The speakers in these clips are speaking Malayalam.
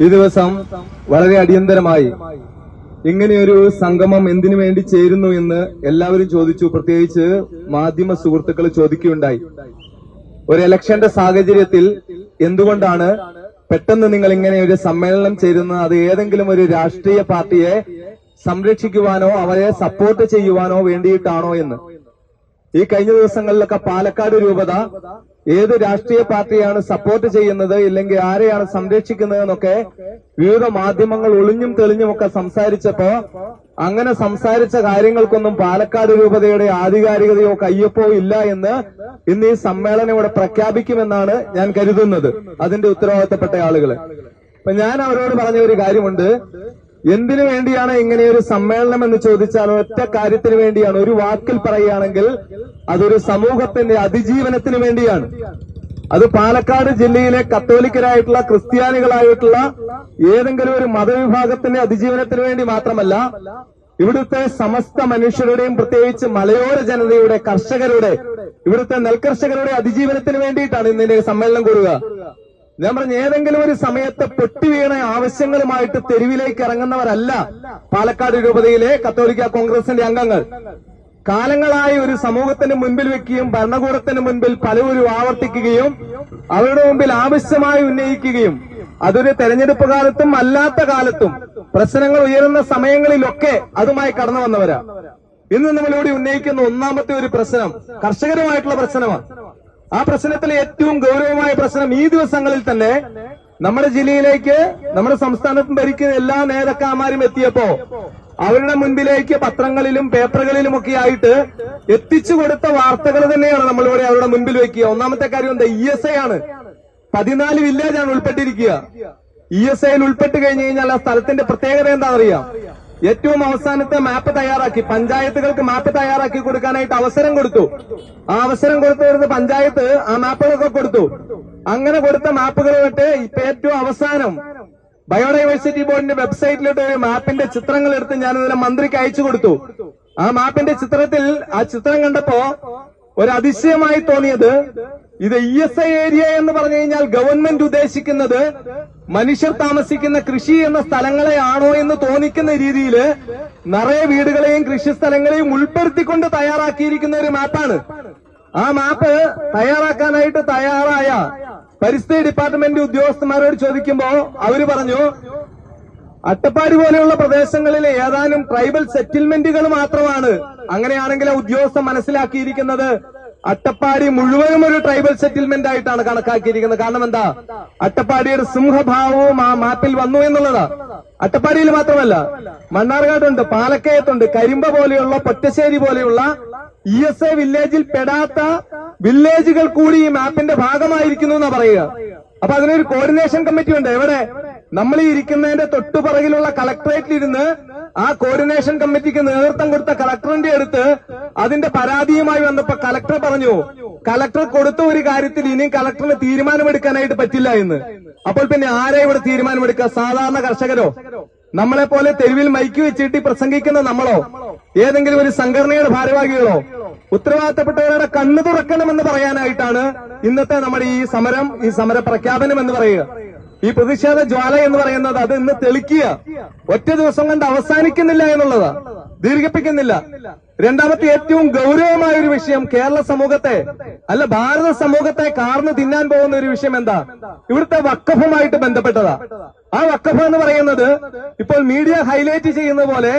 ഈ ദിവസം വളരെ അടിയന്തരമായി ഇങ്ങനെയൊരു സംഗമം എന്തിനു വേണ്ടി ചേരുന്നു എന്ന് എല്ലാവരും ചോദിച്ചു. പ്രത്യേകിച്ച് മാധ്യമ സുഹൃത്തുക്കൾ ചോദിക്കുകയുണ്ടായി. ഒരു ഇലക്ഷന്റെ സാഹചര്യത്തിൽ എന്തുകൊണ്ടാണ് പെട്ടെന്ന് നിങ്ങൾ ഇങ്ങനെ ഒരു സമ്മേളനം ചേരുന്നത്? അത് ഏതെങ്കിലും ഒരു രാഷ്ട്രീയ പാർട്ടിയെ സംരക്ഷിക്കുവാനോ അവരെ സപ്പോർട്ട് ചെയ്യുവാനോ വേണ്ടിയിട്ടാണോ എന്ന്. ഈ കഴിഞ്ഞ ദിവസങ്ങളിലൊക്കെ പാലക്കാട് രൂപത ഏത് രാഷ്ട്രീയ പാർട്ടിയാണ് സപ്പോർട്ട് ചെയ്യുന്നത് ഇല്ലെങ്കിൽ ആരെയാണ് സംരക്ഷിക്കുന്നത് എന്നൊക്കെ വിവിധ മാധ്യമങ്ങൾ ഒളിഞ്ഞും തെളിഞ്ഞും ഒക്കെ സംസാരിച്ചപ്പോ അങ്ങനെ സംസാരിച്ച കാര്യങ്ങൾക്കൊന്നും പാലക്കാട് രൂപതയുടെ ആധികാരികതയോ കയ്യൊപ്പോ ഇല്ല എന്ന് ഇന്ന് ഈ സമ്മേളനം ഇവിടെ പ്രഖ്യാപിക്കുമെന്നാണ് ഞാൻ കരുതുന്നത്. അതിന്റെ ഉത്തരവാദിത്തപ്പെട്ട ആളുകൾ അപ്പൊ ഞാൻ അവരോട് പറഞ്ഞ ഒരു കാര്യമുണ്ട്. എന്തിനു വേണ്ടിയാണ് ഇങ്ങനെ ഒരു സമ്മേളനം എന്ന് ചോദിച്ചാൽ ഒറ്റ കാര്യത്തിന് വേണ്ടിയാണ്. ഒരു വാക്കിൽ പറയുകയാണെങ്കിൽ അതൊരു സമൂഹത്തിന്റെ അതിജീവനത്തിന് വേണ്ടിയാണ്. അത് പാലക്കാട് ജില്ലയിലെ കത്തോലിക്കരായിട്ടുള്ള ക്രിസ്ത്യാനികളായിട്ടുള്ള ഏതെങ്കിലും ഒരു മതവിഭാഗത്തിന്റെ അതിജീവനത്തിന് വേണ്ടി മാത്രമല്ല ഇവിടുത്തെ സമസ്ത മനുഷ്യരുടെയും പ്രത്യേകിച്ച് മലയോര ജനതയുടെ കർഷകരുടെ ഇവിടുത്തെ നെൽകർഷകരുടെ അതിജീവനത്തിന് വേണ്ടിയിട്ടാണ് ഇന്നിന്റെ സമ്മേളനം കൂടുക. ഞാൻ പറഞ്ഞ ഏതെങ്കിലും ഒരു സമയത്ത് പൊട്ടിവീണ ആവശ്യങ്ങളുമായിട്ട് തെരുവിലേക്ക് ഇറങ്ങുന്നവരല്ല പാലക്കാട് രൂപതയിലെ കത്തോലിക്ക കോൺഗ്രസിന്റെ അംഗങ്ങൾ. കാലങ്ങളായി ഒരു സമൂഹത്തിന് മുൻപിൽ വെക്കുകയും ഭരണകൂടത്തിന് മുൻപിൽ പലവരും ആവർത്തിക്കുകയും അവരുടെ മുമ്പിൽ ആവശ്യമായി ഉന്നയിക്കുകയും അതൊരു തെരഞ്ഞെടുപ്പ് കാലത്തും അല്ലാത്ത കാലത്തും പ്രശ്നങ്ങൾ ഉയരുന്ന സമയങ്ങളിലൊക്കെ അതുമായി കടന്നു വന്നവരാ. ഇന്ന് നമ്മളിവിടെ ഉന്നയിക്കുന്ന ഒന്നാമത്തെ ഒരു പ്രശ്നം കർഷകരുമായിട്ടുള്ള പ്രശ്നമാണ്. ആ പ്രശ്നത്തിലെ ഏറ്റവും ഗൗരവമായ പ്രശ്നം ഈ ദിവസങ്ങളിൽ തന്നെ നമ്മുടെ ജില്ലയിലേക്ക് നമ്മുടെ സംസ്ഥാനത്തും ഭരിക്കുന്ന എല്ലാ നേതാക്കന്മാരും എത്തിയപ്പോ അവരുടെ മുൻപിലേക്ക് പത്രങ്ങളിലും പേപ്പറുകളിലും ഒക്കെ ആയിട്ട് എത്തിച്ചു കൊടുത്ത വാർത്തകൾ തന്നെയാണ് നമ്മളിവിടെ അവരുടെ മുൻപിൽ വെക്കുക. ഒന്നാമത്തെ കാര്യം എന്താ? ഇ എസ് ഐ ആണ്. പതിനാല് വില്ലേജാണ് ഉൾപ്പെട്ടിരിക്കുക. ഇ എസ് ഐയിൽ ഉൾപ്പെട്ട് കഴിഞ്ഞു കഴിഞ്ഞാൽ ആ സ്ഥലത്തിന്റെ പ്രത്യേകത എന്താണെന്നറിയാം? ഏറ്റവും അവസാനത്തെ മാപ്പ് തയ്യാറാക്കി. പഞ്ചായത്തുകൾക്ക് മാപ്പ് തയ്യാറാക്കി കൊടുക്കാനായിട്ട് അവസരം കൊടുത്തു. ആ അവസരം കൊടുത്തവർക്ക് പഞ്ചായത്ത് ആ മാപ്പുകളൊക്കെ കൊടുത്തു. അങ്ങനെ കൊടുത്ത മാപ്പുകൾ തൊട്ട് ഇപ്പൊ ഏറ്റവും അവസാനം ബയോഡൈവേഴ്സിറ്റി ബോർഡിന്റെ വെബ്സൈറ്റിലോട്ട് ഒരു മാപ്പിന്റെ ചിത്രങ്ങൾ എടുത്ത് ഞാൻ ഇന്നലെ മന്ത്രിക്ക് അയച്ചു കൊടുത്തു. ആ മാപ്പിന്റെ ചിത്രത്തിൽ ആ ചിത്രം കണ്ടപ്പോ ഒരു അതിശയമായി തോന്നിയത് ഇത് ഇ എസ് ഐ ഏരിയ എന്ന് പറഞ്ഞു കഴിഞ്ഞാൽ ഗവൺമെന്റ് ഉദ്ദേശിക്കുന്നത് മനുഷ്യർ താമസിക്കുന്ന കൃഷി എന്ന സ്ഥലങ്ങളെയാണോ എന്ന് തോന്നിക്കുന്ന രീതിയിൽ നിറയെ വീടുകളെയും കൃഷി സ്ഥലങ്ങളെയും ഉൾപ്പെടുത്തിക്കൊണ്ട് തയ്യാറാക്കിയിരിക്കുന്ന ഒരു മാപ്പാണ്. ആ മാപ്പ് തയ്യാറാക്കാനായിട്ട് തയ്യാറായ പരിസ്ഥിതി ഡിപ്പാർട്ട്മെന്റ് ഉദ്യോഗസ്ഥന്മാരോട് ചോദിക്കുമ്പോൾ അവർ പറഞ്ഞു അട്ടപ്പാടി പോലെയുള്ള പ്രദേശങ്ങളിൽ ഏതാനും ട്രൈബൽ സെറ്റിൽമെന്റുകൾ മാത്രമാണ് അങ്ങനെയാണെങ്കിൽ ആ ഉദ്യോഗസ്ഥൻ മനസ്സിലാക്കിയിരിക്കുന്നത്. അട്ടപ്പാടി മുഴുവനും ഒരു ട്രൈബൽ സെറ്റിൽമെന്റ് ആയിട്ടാണ് കണക്കാക്കിയിരിക്കുന്നത്. കാരണം എന്താ? അട്ടപ്പാടിയുടെ സിംഹഭാവവും ആ മാപ്പിൽ വന്നു എന്നുള്ളതാ. അട്ടപ്പാടിയിൽ മാത്രമല്ല മണ്ണാർകാടുണ്ട് പാലക്കയത്തുണ്ട് കരിമ്പ പോലെയുള്ള പൊറ്റശ്ശേരി പോലെയുള്ള ഇ എസ് എ വില്ലേജിൽ പെടാത്ത വില്ലേജുകൾ കൂടി ഈ മാപ്പിന്റെ ഭാഗമായിരിക്കുന്നു എന്നാ പറയുക. അപ്പൊ അതിനൊരു കോർഡിനേഷൻ കമ്മിറ്റി ഉണ്ട്. എവിടെ? നമ്മൾ ഈ ഇരിക്കുന്നതിന്റെ തൊട്ടുപുറകിലുള്ള കളക്ടറേറ്റിൽ ഇരുന്ന് ആ കോർഡിനേഷൻ കമ്മിറ്റിക്ക് നേതൃത്വം കൊടുത്ത കളക്ടറിന്റെ അടുത്ത് അതിന്റെ പരാതിയുമായി വന്നപ്പോ കളക്ടർ പറഞ്ഞു കളക്ടർ കൊടുത്ത ഒരു കാര്യത്തിൽ ഇനിയും കളക്ടറിന് തീരുമാനമെടുക്കാനായിട്ട് പറ്റില്ല എന്ന്. അപ്പോൾ പിന്നെ ആരെ ഇവിടെ തീരുമാനമെടുക്കുക? സാധാരണ കർഷകരോ? നമ്മളെ പോലെ തെരുവിൽ മൈക്ക് വെച്ചിട്ട് പ്രസംഗിക്കുന്ന നമ്മളോ? ഏതെങ്കിലും ഒരു സംഘടനയുടെ ഭാരവാഹികളോ? ഉത്തരവാദിത്തപ്പെട്ടവരുടെ കണ്ണു തുറക്കണമെന്ന് പറയാനായിട്ടാണ് ഇന്നത്തെ നമ്മുടെ ഈ സമരം ഈ സമര പ്രഖ്യാപനം എന്ന് പറയുക. ഈ പ്രതിഷേധ ജ്വാല എന്ന് പറയുന്നത് അത് ഇന്ന് തെളിക്കുക. ഒറ്റ ദിവസം കൊണ്ട് അവസാനിക്കുന്നില്ല എന്നുള്ളതാ. ദീർഘിപ്പിക്കുന്നില്ല. രണ്ടാമത്തെ ഏറ്റവും ഗൗരവമായ ഒരു വിഷയം കേരള സമൂഹത്തെ അല്ല ഭാരത സമൂഹത്തെ കാർന്നു തിന്നാൻ പോകുന്ന ഒരു വിഷയം എന്താ? ഇവിടുത്തെ വക്കഫുമായിട്ട് ബന്ധപ്പെട്ടതാ. ആ വക്കഫ് എന്ന് പറയുന്നത് ഇപ്പോൾ മീഡിയ ഹൈലൈറ്റ് ചെയ്യുന്ന പോലെ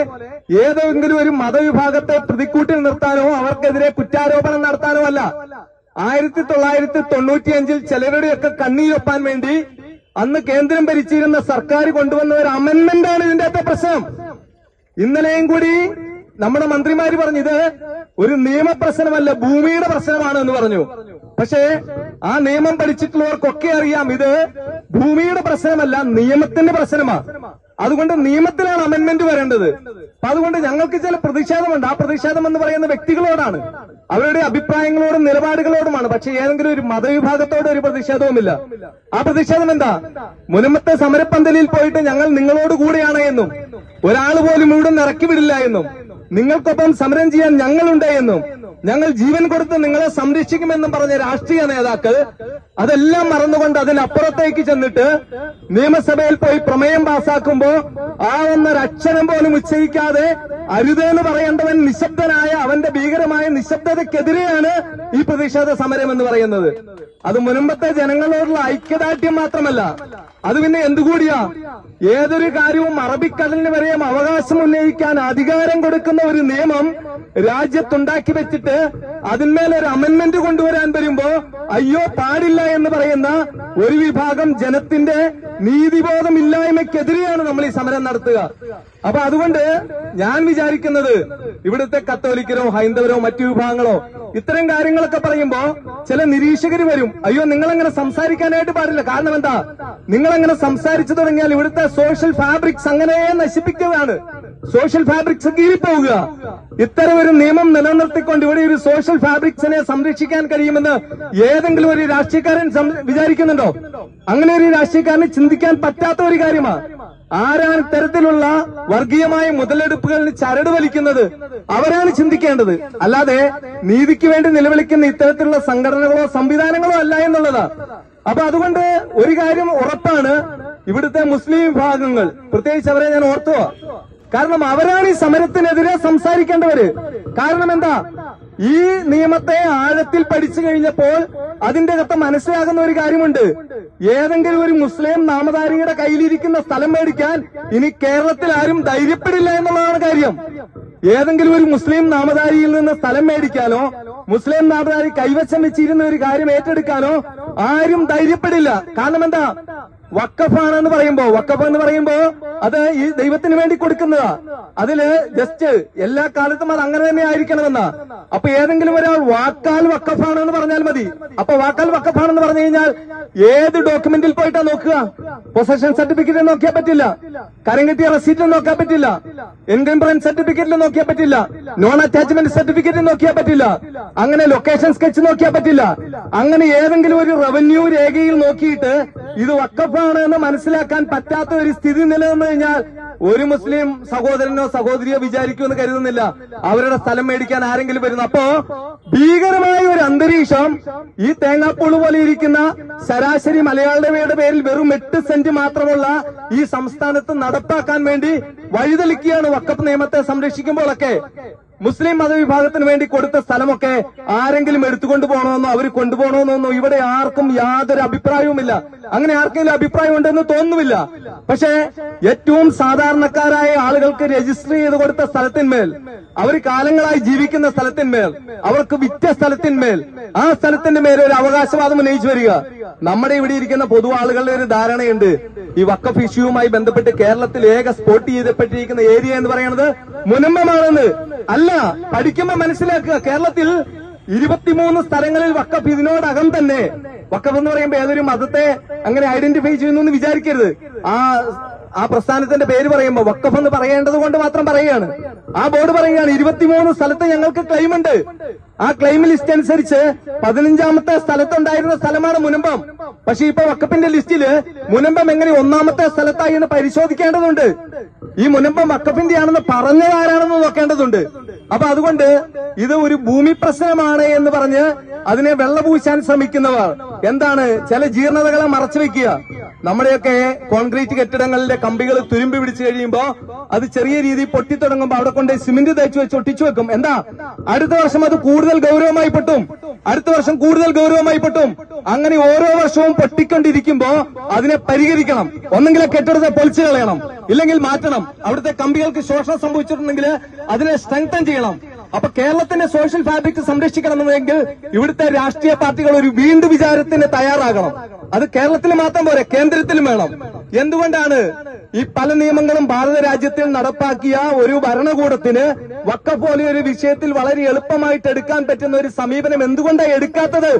ഏതെങ്കിലും ഒരു മതവിഭാഗത്തെ പ്രതിക്കൂട്ടിൽ നിർത്താനോ അവർക്കെതിരെ കുറ്റാരോപണം നടത്താനോ അല്ല. ആയിരത്തി തൊള്ളായിരത്തി തൊണ്ണൂറ്റിയഞ്ചിൽ ചിലരുടെയൊക്കെ കണ്ണീരൊപ്പാൻ വേണ്ടി അന്ന് കേന്ദ്രം ഭരിച്ചിരുന്ന സർക്കാർ കൊണ്ടുവന്ന ഒരു അമെന്മെന്റ് ആണ് ഇതിന്റെ അകത്തെ പ്രശ്നം. ഇന്നലെയും കൂടി നമ്മുടെ മന്ത്രിമാര് പറഞ്ഞത് ഒരു നിയമപ്രശ്നമല്ല ഭൂമിയുടെ പ്രശ്നമാണ് എന്ന് പറഞ്ഞു. പക്ഷേ ആ നിയമം പഠിച്ചിട്ടുള്ളവർക്കൊക്കെ അറിയാം ഇത് ഭൂമിയുടെ പ്രശ്നമല്ല നിയമത്തിന്റെ പ്രശ്നമാണ് അതുകൊണ്ട് നിയമത്തിലാണ് അമെന്മെന്റ് വരേണ്ടത്. അപ്പൊ അതുകൊണ്ട് ഞങ്ങൾക്ക് ചില പ്രതിഷേധമുണ്ട്. ആ പ്രതിഷേധം എന്ന് പറയുന്ന വ്യക്തികളോടാണ്. അവരുടെ അഭിപ്രായങ്ങളോടും നിലപാടുകളോടുമാണ്. പക്ഷെ ഏതെങ്കിലും ഒരു മതവിഭാഗത്തോട് ഒരു പ്രതിഷേധവുമില്ല. ആ പ്രതിഷേധം എന്താ? മുനമ്പത്തെ സമരപ്പന്തലിൽ പോയിട്ട് ഞങ്ങൾ നിങ്ങളോട് കൂടെയാണ് എന്നും ഒരാൾ പോലും ഇവിടെ ഇറക്കി വിടില്ല എന്നും. നിങ്ങൾക്കൊപ്പം സമരം ചെയ്യാൻ ഞങ്ങളുണ്ട് എന്നും. ഞങ്ങൾ ജീവൻ കൊടുത്ത് നിങ്ങളെ സംരക്ഷിക്കുമെന്നും പറഞ്ഞ രാഷ്ട്രീയ നേതാക്കൾ അതെല്ലാം മറന്നുകൊണ്ട് അതിനപ്പുറത്തേക്ക് ചെന്നിട്ട് നിയമസഭയിൽ പോയി പ്രമേയം പാസാക്കുമ്പോ ആ ഒന്നൊരക്ഷരം പോലും ഉച്ചരിക്കാതെ അരുതെന്ന് പറയേണ്ടവൻ നിശബ്ദനായ അവന്റെ ഭീകരമായ നിശബ്ദതയ്ക്കെതിരെയാണ് ഈ പ്രതിഷേധ സമരം എന്ന് പറയുന്നത്. അത് മുൻപത്തെ ജനങ്ങളോടുള്ള ഐക്യദാർഢ്യം മാത്രമല്ല അത് പിന്നെ എന്തുകൂടിയാ? ഏതൊരു കാര്യവും അറബിക്കടലിന് വരെയും അവകാശം ഉന്നയിക്കാൻ അധികാരം കൊടുക്കുന്ന ഒരു നിയമം രാജ്യത്തുണ്ടാക്കി വെച്ചിട്ട് അതിന്മേൽ ഒരു അമെന്മെന്റ് കൊണ്ടുവരാൻ വരുമ്പോ അയ്യോ പാടില്ല എന്ന് പറയുന്ന ഒരു വിഭാഗം ജനത്തിന്റെ നീതിബോധം ഇല്ലായ്മയ്ക്കെതിരെയാണ് നമ്മൾ ഈ സമരം നടത്തുക. അപ്പൊ അതുകൊണ്ട് ഞാൻ വിചാരിക്കുന്നത് ഇവിടുത്തെ കത്തോലിക്കരോ ഹൈന്ദവരോ മറ്റു വിഭാഗങ്ങളോ ഇത്തരം കാര്യങ്ങളൊക്കെ പറയുമ്പോ ചില നിരീക്ഷകർ വരും. അയ്യോ നിങ്ങളങ്ങനെ സംസാരിക്കാനായിട്ട് പാടില്ല. കാരണം എന്താ? നിങ്ങളങ്ങനെ സംസാരിച്ചു തുടങ്ങിയാൽ ഇവിടുത്തെ സോഷ്യൽ ഫാബ്രിക്സ് അങ്ങനെ നശിപ്പിക്കുകയാണ്. സോഷ്യൽ ഫാബ്രിക്സ് കീറിപ്പോവുക ഇത്തരം ഒരു നിയമം നിലനിർത്തിക്കൊണ്ട് ഇവിടെ ഒരു സോഷ്യൽ ഫാബ്രിക്സിനെ സംരക്ഷിക്കാൻ കഴിയുമെന്ന് ഏതെങ്കിലും ഒരു രാഷ്ട്രീയക്കാരൻ വിചാരിക്കുന്നുണ്ടോ? അങ്ങനെ ഒരു രാഷ്ട്രീയക്കാരന് ചിന്തിക്കാൻ പറ്റാത്ത ഒരു കാര്യമാണ് ആരാണ് ഇത്തരത്തിലുള്ള വർഗീയമായ മുതലെടുപ്പുകളിൽ ചരട് വലിക്കുന്നത്? അവരാണ് ചിന്തിക്കേണ്ടത്. അല്ലാതെ നീതിക്ക് വേണ്ടി നിലവിളിക്കുന്ന ഇത്തരത്തിലുള്ള സംഘടനകളോ സംവിധാനങ്ങളോ അല്ല എന്നുള്ളതാ. അപ്പൊ അതുകൊണ്ട് ഒരു കാര്യം ഉറപ്പാണ്. ഇവിടുത്തെ മുസ്ലിം വിഭാഗങ്ങൾ പ്രത്യേകിച്ച് അവരെ ഞാൻ ഓർത്തുക കാരണം അവരാണ് ഈ സമരത്തിനെതിരെ സംസാരിക്കേണ്ടവര്. കാരണം എന്താ? ഈ നിയമത്തെ ആഴത്തിൽ പഠിച്ചു കഴിഞ്ഞപ്പോൾ അതിന്റെ അകത്ത് മനസ്സിലാകുന്ന ഒരു കാര്യമുണ്ട്. ഏതെങ്കിലും ഒരു മുസ്ലിം നാമധാരിയുടെ കയ്യിലിരിക്കുന്ന സ്ഥലം മേടിക്കാൻ ഇനി കേരളത്തിൽ ആരും ധൈര്യപ്പെടില്ല എന്നുള്ളതാണ് കാര്യം. ഏതെങ്കിലും ഒരു മുസ്ലിം നാമധാരിയിൽ നിന്ന് സ്ഥലം മേടിക്കാനോ മുസ്ലിം നാമധാരി കൈവശം വെച്ചിരുന്ന ഒരു കാര്യം ഏറ്റെടുക്കാനോ ആരും ധൈര്യപ്പെടില്ല. കാരണം എന്താ? വക്കഫാണെന്ന് പറയുമ്പോ വക്കഫ എന്ന് പറയുമ്പോ അത് ഈ ദൈവത്തിന് വേണ്ടി കൊടുക്കുന്നതാ. അതിൽ ജസ്റ്റ് എല്ലാ കാലത്തും അത് അങ്ങനെ തന്നെ ആയിരിക്കണമെന്നാ. അപ്പൊ ഏതെങ്കിലും ഒരാൾ വാക്കാൽ വക്കഫാണെന്ന് പറഞ്ഞാൽ മതി. അപ്പൊ വാക്കാൽ വക്കഫാണെന്ന് പറഞ്ഞു കഴിഞ്ഞാൽ ഏത് ഡോക്യുമെന്റിൽ പോയിട്ടാ നോക്കുക? പൊസഷൻ സർട്ടിഫിക്കറ്റ് നോക്കിയാൽ പറ്റില്ല. കരം കിട്ടിയ റെസീറ്റ് നോക്കാൻ പറ്റില്ല. എൻകംബ്രൻസ് സർട്ടിഫിക്കറ്റിൽ നോക്കിയാൽ പറ്റില്ല. നോൺ അറ്റാച്ച്മെന്റ് സർട്ടിഫിക്കറ്റ് നോക്കിയാൽ പറ്റില്ല. അങ്ങനെ ലൊക്കേഷൻ സ്കെച്ച് നോക്കിയാൽ പറ്റില്ല. അങ്ങനെ ഏതെങ്കിലും ഒരു റവന്യൂ രേഖയിൽ നോക്കിയിട്ട് ഇത് വക്കഫാണ് എന്ന് മനസ്സിലാക്കാൻ പറ്റാത്ത ഒരു സ്ഥിതി നിലനിന്നു കഴിഞ്ഞാൽ ഒരു മുസ്ലിം സഹോദരനോ സഹോദരിയോ വിചാരിക്കുമെന്ന് കരുതുന്നില്ല. അവരുടെ സ്ഥലം മേടിക്കാൻ ആരെങ്കിലും വരുന്നു. അപ്പോ ഭീകരമായ ഒരു അന്തരീക്ഷം ഈ തേങ്ങാപ്പൂൾ പോലെ ഇരിക്കുന്ന ശരാശരി മലയാളിയുടെ പേരിൽ വെറും എട്ട് സെന്റ് മാത്രമുള്ള ഈ സംസ്ഥാനത്ത് നടപ്പാക്കാൻ വേണ്ടി വഴിതെളിക്കുകയാണ് വക്കപ്പ് നിയമത്തെ സംരക്ഷിക്കുമ്പോഴൊക്കെ. മുസ്ലിം മതവിഭാഗത്തിന് വേണ്ടി കൊടുത്ത സ്ഥലമൊക്കെ ആരെങ്കിലും എടുത്തുകൊണ്ട് പോകണമെന്നോ അവർ കൊണ്ടുപോകണമെന്നോ ഇവിടെ ആർക്കും യാതൊരു അഭിപ്രായവുമില്ല. അങ്ങനെ ആർക്കെങ്കിലും അഭിപ്രായം ഉണ്ടെന്ന് തോന്നുന്നില്ല. പക്ഷേ ഏറ്റവും സാധാരണക്കാരായ ആളുകൾക്ക് രജിസ്റ്റർ ചെയ്ത് കൊടുത്ത സ്ഥലത്തിന്മേൽ അവർ കാലങ്ങളായി ജീവിക്കുന്ന സ്ഥലത്തിന്മേൽ അവർക്ക് വിറ്റ സ്ഥലത്തിന്മേൽ ആ സ്ഥലത്തിന്റെ മേൽ ഒരു അവകാശവാദം ഉന്നയിച്ചു വരിക. നമ്മുടെ ഇവിടെ ഇരിക്കുന്ന പൊതു ആളുകളുടെ ഒരു ധാരണയുണ്ട്. ഈ വക്കഫ് ഇഷ്യൂവുമായി ബന്ധപ്പെട്ട് കേരളത്തിൽ ഏക സ്പോട്ട് ചെയ്തപ്പെട്ടിരിക്കുന്ന ഏരിയ എന്ന് പറയുന്നത് മുനമ്പമാണെന്ന്. അല്ല പഠിക്കുമ്പോ മനസ്സിലാക്കുക. കേരളത്തിൽ ഇരുപത്തിമൂന്ന് സ്ഥലങ്ങളിൽ വക്കഫ് ഇതിനോടകം തന്നെ. വക്കഫ് എന്ന് പറയുമ്പോൾ ഏതൊരു മതത്തെ അങ്ങനെ ഐഡന്റിഫൈ ചെയ്യുന്നു എന്ന് വിചാരിക്കരുത്. ആ ആ പ്രസ്ഥാനത്തിന്റെ പേര് പറയുമ്പോൾ വക്കഫ് എന്ന് പറയേണ്ടത് കൊണ്ട് മാത്രം പറയുകയാണ്. ആ ബോർഡ് പറയുകയാണ് ഇരുപത്തിമൂന്ന് സ്ഥലത്ത് ഞങ്ങൾക്ക് ക്ലെയിം ഉണ്ട്. ആ ക്ലെയിം ലിസ്റ്റ് അനുസരിച്ച് പതിനഞ്ചാമത്തെ സ്ഥലത്തുണ്ടായിരുന്ന സ്ഥലമാണ് മുനമ്പം. പക്ഷെ ഇപ്പൊ വക്കഫിന്റെ ലിസ്റ്റിൽ മുനമ്പം എങ്ങനെ ഒന്നാമത്തെ സ്ഥലത്തായി എന്ന് പരിശോധിക്കേണ്ടതുണ്ട്. ഈ മുനമ്പം വക്കപ്പിന്റെ ആണെന്ന് പറഞ്ഞതാരാണെന്ന് നോക്കേണ്ടതുണ്ട്. അപ്പൊ അതുകൊണ്ട് ഇത് ഒരു ഭൂമി പ്രശ്നമാണ് എന്ന് പറഞ്ഞ് അതിനെ വെള്ളപൂശാൻ ശ്രമിക്കുന്നവർ എന്താണ് ചില ജീർണതകളെ മറച്ചു വെക്കുക. നമ്മുടെയൊക്കെ കോൺക്രീറ്റ് കെട്ടിടങ്ങളിലെ കമ്പികൾ തുരുമ്പി പിടിച്ചു കഴിയുമ്പോൾ അത് ചെറിയ രീതിയിൽ പൊട്ടിത്തുടങ്ങുമ്പോ അവിടെ കൊണ്ട് സിമെന്റ് തേച്ച് വെച്ച് ഒട്ടിച്ചു വെക്കും. എന്താ? അടുത്ത വർഷം അത് കൂടുതൽ ഗൗരവമായി പെട്ടും. അടുത്ത വർഷം കൂടുതൽ ഗൗരവമായി പെട്ടും. അങ്ങനെ ഓരോ വർഷവും പൊട്ടിക്കൊണ്ടിരിക്കുമ്പോ അതിനെ പരിഹരിക്കണം. ഒന്നെങ്കിൽ കെട്ടിടത്തെ പൊളിച്ചു കളയണം. ഇല്ലെങ്കിൽ മാറ്റണം. അവിടുത്തെ കമ്പികൾക്ക് ശോഷണം സംഭവിച്ചിട്ടുണ്ടെങ്കിൽ അതിനെ സ്ട്രെങ്തൻ ചെയ്യണം. അപ്പൊ കേരളത്തിന്റെ സോഷ്യൽ ഫാബ്രിക് സംരക്ഷിക്കണമെന്നെങ്കിൽ ഇവിടുത്തെ രാഷ്ട്രീയ പാർട്ടികൾ ഒരു വീണ്ടും വിചാരത്തിന് തയ്യാറാകണം. അത് കേരളത്തിൽ മാത്രം പോരെ കേന്ദ്രത്തിലും വേണം. എന്തുകൊണ്ടാണ് ഈ പല നിയമങ്ങളും ഭാരത രാജ്യത്തിൽ നടപ്പാക്കിയ ഒരു ഭരണകൂടത്തിന് വക്ക പോലെ ഒരു വിഷയത്തിൽ വളരെ എളുപ്പമായിട്ട് എടുക്കാൻ പറ്റുന്ന ഒരു സമീപനം എന്തുകൊണ്ടാണ് എടുക്കാത്തത്?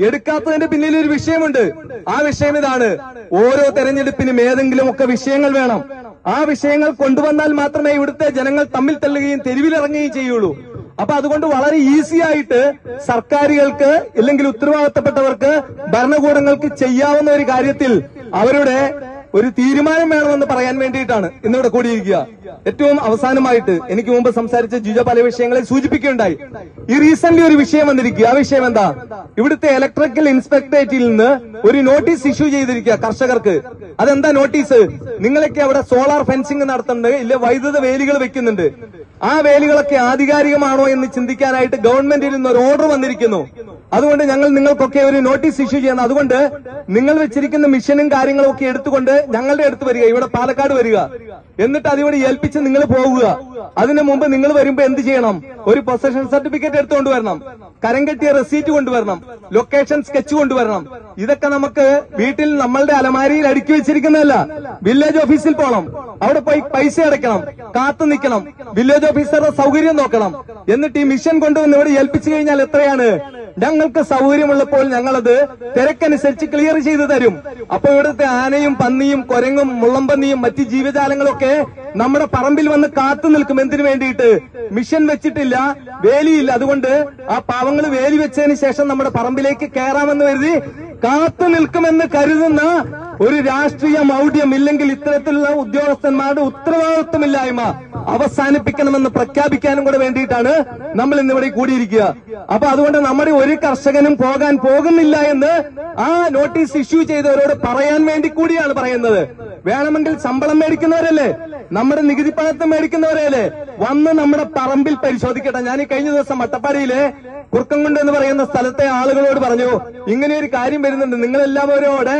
എടുക്കാത്തതിന്റെ പിന്നിൽ ഒരു വിഷയമുണ്ട്. ആ വിഷയം ഇതാണ്. ഓരോ തെരഞ്ഞെടുപ്പിനും ഏതെങ്കിലും ഒക്കെ വിഷയങ്ങൾ വേണം. ആ വിഷയങ്ങൾ കൊണ്ടുവന്നാൽ മാത്രമേ ഇവിടുത്തെ ജനങ്ങൾ തമ്മിൽ തള്ളുകയും തെരുവിലിറങ്ങുകയും ചെയ്യുള്ളൂ. അപ്പൊ അതുകൊണ്ട് വളരെ ഈസി ആയിട്ട് സർക്കാരുകൾക്ക് ഇല്ലെങ്കിൽ ഉത്തരവാദിത്തപ്പെട്ടവർക്ക് ഭരണകൂടങ്ങൾക്ക് ചെയ്യാവുന്ന ഒരു കാര്യത്തിൽ അവരുടെ ഒരു തീരുമാനം വേണമെന്ന് പറയാൻ വേണ്ടിയിട്ടാണ് ഇന്നിവിടെ കൂടിയിരിക്കുക. ഏറ്റവും അവസാനമായിട്ട് എനിക്ക് മുമ്പ് സംസാരിച്ച ജിജ പല വിഷയങ്ങളെ സൂചിപ്പിക്കുകയുണ്ടായി. ഈ റീസെന്റ് ഒരു വിഷയം വന്നിരിക്കുക. ആ വിഷയം എന്താ? ഇവിടുത്തെ ഇലക്ട്രിക്കൽ ഇൻസ്പെക്ടറേറ്റിൽ നിന്ന് ഒരു നോട്ടീസ് ഇഷ്യൂ ചെയ്തിരിക്കുക കർഷകർക്ക്. അതെന്താ നോട്ടീസ് നിങ്ങളൊക്കെ അവിടെ സോളാർ ഫെൻസിംഗ് നടത്തുന്നുണ്ട് ഇല്ല വൈദ്യുത വേലികൾ വെക്കുന്നുണ്ട്. ആ വേലികളൊക്കെ ആധികാരികമാണോ എന്ന് ചിന്തിക്കാനായിട്ട് ഗവൺമെന്റിൽ നിന്ന് ഒരു ഓർഡർ വന്നിരിക്കുന്നു. അതുകൊണ്ട് ഞങ്ങൾ നിങ്ങൾക്കൊക്കെ ഒരു നോട്ടീസ് ഇഷ്യൂ ചെയ്യണം. അതുകൊണ്ട് നിങ്ങൾ വെച്ചിരിക്കുന്ന മിഷനും കാര്യങ്ങളും ഒക്കെ എടുത്തുകൊണ്ട് ഞങ്ങളുടെ അടുത്ത് വരിക ഇവിടെ പാലക്കാട് വരിക. എന്നിട്ട് അതിവിടെ ഏൽപ്പിച്ച് നിങ്ങൾ പോവുക. അതിനു മുമ്പ് നിങ്ങൾ വരുമ്പോ എന്ത് ചെയ്യണം? ഒരു പൊസഷൻ സർട്ടിഫിക്കറ്റ് എടുത്തുകൊണ്ട് വരണം. കരം കെട്ടിയ റെസീറ്റ് കൊണ്ടുവരണം. ലൊക്കേഷൻ സ്കെച്ച് കൊണ്ടുവരണം. ഇതൊക്കെ നമുക്ക് വീട്ടിൽ നമ്മളുടെ അലമാരിയിൽ അടുക്കി വെച്ചിരിക്കുന്നതല്ല. വില്ലേജ് ഓഫീസിൽ പോകണം അവിടെ പോയി പൈസ അടയ്ക്കണം. കാത്തു നിൽക്കണം. വില്ലേജ് ഓഫീസറുടെ സൗകര്യം നോക്കണം. എന്നിട്ട് ഈ മിഷൻ കൊണ്ടുവന്ന് ഇവിടെ ഏൽപ്പിച്ചു കഴിഞ്ഞാൽ എത്രയാണ്? ഞങ്ങൾക്ക് സൗകര്യമുള്ളപ്പോൾ ഞങ്ങളത് തിരക്കനുസരിച്ച് ക്ലിയർ ചെയ്തു തരും. അപ്പൊ ഇവിടുത്തെ ആനയും പന്നിയും കൊരങ്ങും മുള്ളമ്പന്നിയും മറ്റ് ജീവജാലങ്ങളൊക്കെ നമ്മുടെ പറമ്പിൽ വന്ന് കാത്തു നിൽക്കും. എന്തിനു വേണ്ടിയിട്ട്? മിഷൻ വെച്ചിട്ടില്ല വേലിയില്ല. അതുകൊണ്ട് ആ പാവങ്ങൾ വേലി വെച്ചതിന് ശേഷം നമ്മുടെ പറമ്പിലേക്ക് കയറാമെന്ന് കരുതി കാത്തു നിൽക്കുമെന്ന് കരുതുന്ന ഒരു രാഷ്ട്രീയ മൗഢ്യം ഇല്ലെങ്കിൽ ഇത്തരത്തിലുള്ള ഉദ്യോഗസ്ഥന്മാരുടെ ഉത്തരവാദിത്വമില്ലായ്മ. അവസാനിപ്പിക്കണമെന്ന് പ്രഖ്യാപിക്കാനും കൂടെ വേണ്ടിയിട്ടാണ് നമ്മൾ ഇന്നിവിടെ കൂടിയിരിക്കുക. അപ്പൊ അതുകൊണ്ട് നമ്മുടെ ഒരു കർഷകനും പോകാൻ പോകുന്നില്ല എന്ന് ആ നോട്ടീസ് ഇഷ്യൂ ചെയ്തവരോട് പറയാൻ വേണ്ടി കൂടിയാണ് പറയുന്നത്. വേണമെങ്കിൽ ശമ്പളം മേടിക്കുന്നവരല്ലേ? നമ്മുടെ നികുതി പണത്തെ മേടിക്കുന്നവരല്ലേ? വന്ന് നമ്മുടെ പറമ്പിൽ പരിശോധിക്കട്ടെ. ഞാൻ ഈ കഴിഞ്ഞ ദിവസം വട്ടപ്പാടിയിലെ കുർക്കംകുണ്ട് എന്ന് പറയുന്ന സ്ഥലത്തെ ആളുകളോട് പറഞ്ഞു ഇങ്ങനെ ഒരു കാര്യം വരുന്നുണ്ട്. നിങ്ങളെല്ലാവരോടെ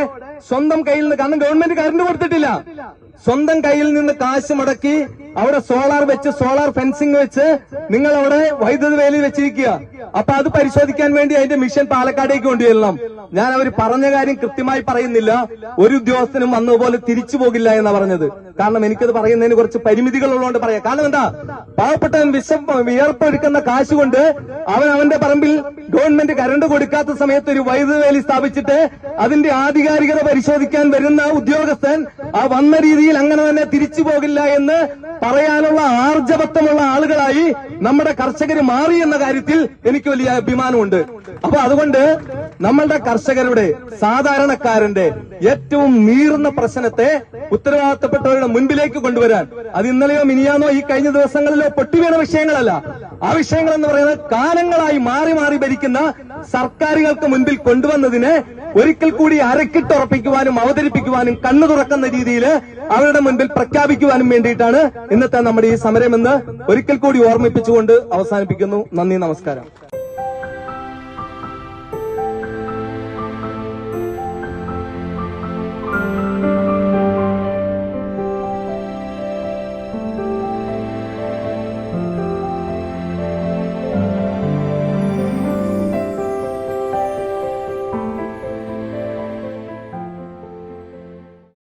സ്വന്തം കയ്യിൽ നിന്ന് കാരണം ഗവൺമെന്റ് കറണ്ട് കൊടുത്തിട്ടില്ല. സ്വന്തം കയ്യിൽ നിന്ന് കാശ് മുടക്കി അവിടെ സോളാർ വെച്ച് സോളാർ ഫെൻസിംഗ് വെച്ച് നിങ്ങൾ അവിടെ വൈദ്യുതി വേലി വെച്ചിരിക്കുക. അപ്പൊ അത് പരിശോധിക്കാൻ വേണ്ടി അതിന്റെ മിഷൻ പാലക്കാടേക്ക് കൊണ്ടുവരണം. ഞാൻ അവർ പറഞ്ഞ കാര്യം കൃത്യമായി പറയുന്നില്ല. ഒരു ഉദ്യോഗസ്ഥനും വന്നതുപോലെ തിരിച്ചു പോകില്ല എന്നാ പറഞ്ഞത്. കാരണം എനിക്കത് പറയുന്നതിന് കുറച്ച് പരിമിതികൾ ഉള്ളതുകൊണ്ട് പറയാം. കാരണം എന്താ? പാവപ്പെട്ടവൻ വിശപ്പ് വിയർപ്പെടുക്കുന്ന കാശ് കൊണ്ട് അവൻ അവന്റെ പറമ്പിൽ ഗവൺമെന്റ് കരണ്ട് കൊടുക്കാത്ത സമയത്ത് ഒരു വൈദ്യുത വേലി സ്ഥാപിച്ചിട്ട് അതിന്റെ ആധികാരികത പരിശോധിക്കാൻ വരുന്ന ഉദ്യോഗസ്ഥൻ ആ വന്ന രീതിയിൽ അങ്ങനെ തന്നെ തിരിച്ചു പോകില്ല എന്ന് പറയാനുള്ള ആർജവത്വമുള്ള ആളുകളായി നമ്മുടെ കർഷകർ മാറി എന്ന കാര്യത്തിൽ എനിക്ക് വലിയ അഭിമാനമുണ്ട്. അപ്പൊ അതുകൊണ്ട് നമ്മളുടെ കർഷകരുടെ സാധാരണക്കാരന്റെ ഏറ്റവും നീറുന്ന പ്രശ്നത്തെ ഉത്തരവാദിത്തപ്പെട്ടവരുടെ മുൻപിലേക്ക് കൊണ്ടുവരാൻ. അത് ഇന്നലെയോ മിനിയാന്നോ ഈ കഴിഞ്ഞ ദിവസങ്ങളിലോ പൊട്ടിവീണ വിഷയങ്ങളല്ല. ആ വിഷയങ്ങൾ എന്ന് പറയുന്നത് കാലങ്ങളായി മാറി മാറി ഭരിക്കുന്ന സർക്കാരുകൾക്ക് മുൻപിൽ കൊണ്ടുവന്നതിനെ ഒരിക്കൽ കൂടി അരക്കിട്ടുറപ്പിക്കുവാനും അവതരിപ്പിക്കുവാനും കണ്ണു തുറക്കുന്ന രീതിയിൽ അവരുടെ മുൻപിൽ പ്രഖ്യാപിക്കുവാനും വേണ്ടിയിട്ടാണ് ഇന്നത്തെ നമ്മുടെ ഈ സമരമെന്ന് ഒരിക്കൽ കൂടി ഓർമ്മിപ്പിച്ചുകൊണ്ട് അവസാനിപ്പിക്കുന്നു. നന്ദി നമസ്കാരം.